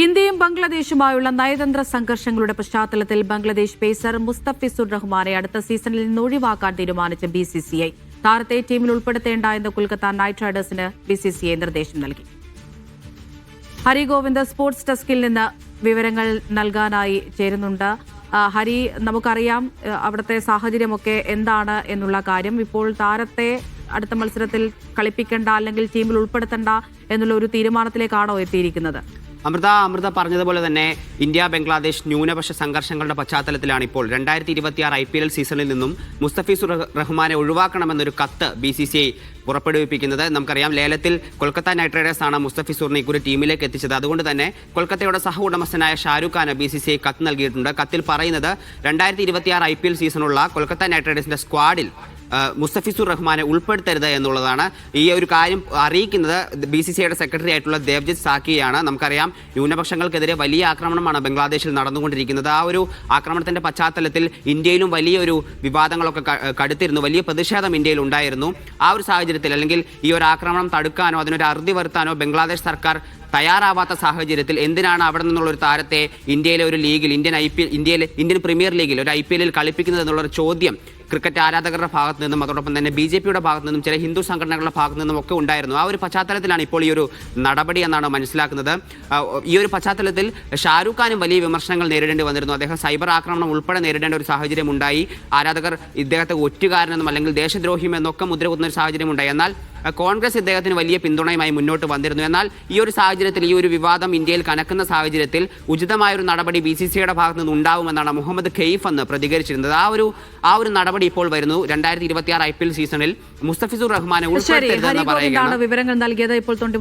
ഇന്ത്യയും ബംഗ്ലാദേശുമായുള്ള നയതന്ത്ര സംഘർഷങ്ങളുടെ പശ്ചാത്തലത്തിൽ ബംഗ്ലാദേശ് പേസർ മുസ്തഫിസുർ റഹ്മാനെ അടുത്ത സീസണിൽ നിന്ന് ഒഴിവാക്കാൻ തീരുമാനിച്ച ബി സി സി ഐ. താരത്തെ ടീമിൽ ഉൾപ്പെടുത്തേണ്ട എന്ന് കൊൽക്കത്ത നൈറ്റ് റൈഡേഴ്സിന് ബി സി സി ഐ നിർദ്ദേശം നൽകി. ഹരിഗോവിന്ദ് സ്പോർട്സ് ഡെസ്കിൽ നിന്ന് വിവരങ്ങൾ നൽകാനായി ചേരുന്നുണ്ട്. ഹരി നമുക്കറിയാം അവിടുത്തെ സാഹചര്യമൊക്കെ എന്താണ് എന്നുള്ള കാര്യം. ഇപ്പോൾ താരത്തെ അടുത്ത മത്സരത്തിൽ കളിപ്പിക്കേണ്ട അല്ലെങ്കിൽ ടീമിൽ ഉൾപ്പെടുത്തേണ്ട എന്നുള്ള ഒരു തീരുമാനത്തിലേക്കാണോ എത്തിയിരിക്കുന്നത്? അമൃത അമൃത പറഞ്ഞതുപോലെ തന്നെ ഇന്ത്യ ബംഗ്ലാദേശ് ന്യൂനപക്ഷ സംഘർഷങ്ങളുടെ പശ്ചാത്തലത്തിലാണ് ഇപ്പോൾ. രണ്ടായിരത്തി ഇരുപത്തിയാറ് ഐ പി എൽ സീസണിൽ നിന്നും മുസ്തഫീസുർ റഹ്- റഹ്മാനെ ഒഴിവാക്കണമെന്നൊരു കത്ത് ബി സി സി ഐ പുറപ്പെടുവിപ്പിക്കുന്നത്. നമുക്കറിയാം ലേലത്തിൽ കൊൽക്കത്ത നൈറ്റ് റൈഡേഴ്സാണ് മുസ്തഫി മുസ്തഫിസൂറിനെ ഇക്കുറി ടീമിലേക്ക് എത്തിച്ചത്. അതുകൊണ്ട് തന്നെ കൊൽക്കത്തയുടെ സഹ ഉടമസ്ഥനായ ഷാരൂഖ് ഖാന് ബി സി സി ഐ കത്ത് നൽകിയിട്ടുണ്ട്. കത്തിൽ പറയുന്നത് രണ്ടായിരത്തി ഇരുപത്തിയാറ് ഐ പി എൽ സീസണുള്ള കൊൽക്കത്ത നൈറ്റ് റൈഡേഴ്സിന്റെ സ്ക്വാഡിൽ മുസ്തഫിസുർ റഹ്മാനെ ഉൾപ്പെടുത്തരുത് എന്നുള്ളതാണ് ഈ ഒരു കാര്യം അറിയിക്കുന്നത്. ബി സി സിയുടെ സെക്രട്ടറി ആയിട്ടുള്ള ദേവ്ജിത് സാക്കിയാണ് നമുക്കറിയാം ന്യൂനപക്ഷങ്ങൾക്കെതിരെ വലിയ ആക്രമണമാണ് ബംഗ്ലാദേശിൽ നടന്നുകൊണ്ടിരിക്കുന്നത്. ആ ഒരു ആക്രമണത്തിന്റെ പശ്ചാത്തലത്തിൽ ഇന്ത്യയിലും വലിയൊരു വിവാദങ്ങളൊക്കെ കടുത്തിരുന്നു. വലിയ പ്രതിഷേധം ഇന്ത്യയിൽ ഉണ്ടായിരുന്നു. ആ ഒരു സാഹചര്യത്തിൽ അല്ലെങ്കിൽ ഈ ഒരു ആക്രമണം തടുക്കാനോ അതിനൊരു അറുതി വരുത്താനോ ബംഗ്ലാദേശ് സർക്കാർ തയ്യാറാവാത്ത സാഹചര്യത്തിൽ എന്തിനാണ് അവിടെ നിന്നുള്ള ഒരു താരത്തെ ഇന്ത്യയിലെ ഒരു ലീഗിൽ ഇന്ത്യൻ ഐ പി ഇന്ത്യയിലെ ഇന്ത്യൻ പ്രീമിയർ ലീഗിൽ ഒരു ഐ പി എല്ലിൽ കളിപ്പിക്കുന്നത് എന്നുള്ളൊരു ചോദ്യം ക്രിക്കറ്റ് ആരാധകരുടെ ഭാഗത്ത് നിന്നും അതോടൊപ്പം തന്നെ ബി ജെ പിയുടെ ഭാഗത്ത് നിന്നും ചില ഹിന്ദു സംഘടനകളുടെ ഭാഗത്ത് നിന്നും ഒക്കെ ഉണ്ടായിരുന്നു. ആ ഒരു പശ്ചാത്തലത്തിലാണ് ഇപ്പോൾ ഈ ഒരു നടപടി എന്നാണ് മനസ്സിലാക്കുന്നത്. ഈ ഒരു പശ്ചാത്തലത്തിൽ ഷാരൂഖ് ഖാനും വലിയ വിമർശനങ്ങൾ നേരിടേണ്ടി വന്നിരുന്നു. അദ്ദേഹം സൈബർ ആക്രമണം ഉൾപ്പെടെ നേരിടേണ്ട ഒരു സാഹചര്യം ഉണ്ടായി. ആരാധകർ ഇദ്ദേഹത്തെ ഒറ്റുകാരനെന്നും അല്ലെങ്കിൽ ദേശദ്രോഹിയും എന്നൊക്കെ മുദ്ര കുത്തുന്ന ഒരു സാഹചര്യം ഉണ്ടായി എന്നാൽ കോൺഗ്രസ് ഇദ്ദേഹത്തിന് വലിയ പിന്തുണയുമായി മുന്നോട്ട് വന്നിരുന്നു. എന്നാൽ ഈ ഒരു സാഹചര്യത്തിൽ ഈ ഒരു വിവാദം ഇന്ത്യയിൽ കനക്കുന്ന സാഹചര്യത്തിൽ ഉചിതമായ ഒരു നടപടി ബി സി സിയുടെ ഭാഗത്ത് നിന്ന് ഉണ്ടാവുമെന്നാണ് മുഹമ്മദ് ഖെയ്ഫ് എന്ന് പ്രതികരിച്ചിരുന്നത്. ആ ഒരു ആ ഒരു നടപടി ഇപ്പോൾ വരുന്നു. രണ്ടായിരത്തി ഇരുപത്തിയാറ് ഐ പി എൽ സീസണിൽ മുസ്തഫിസുർ റഹ്മാനെ ഉൾപ്പെടുത്തരുതെന്ന് പറയുകയാണ്. വിവരങ്ങൾ നൽകിയത്. ഇപ്പോൾ തൊണ്ടി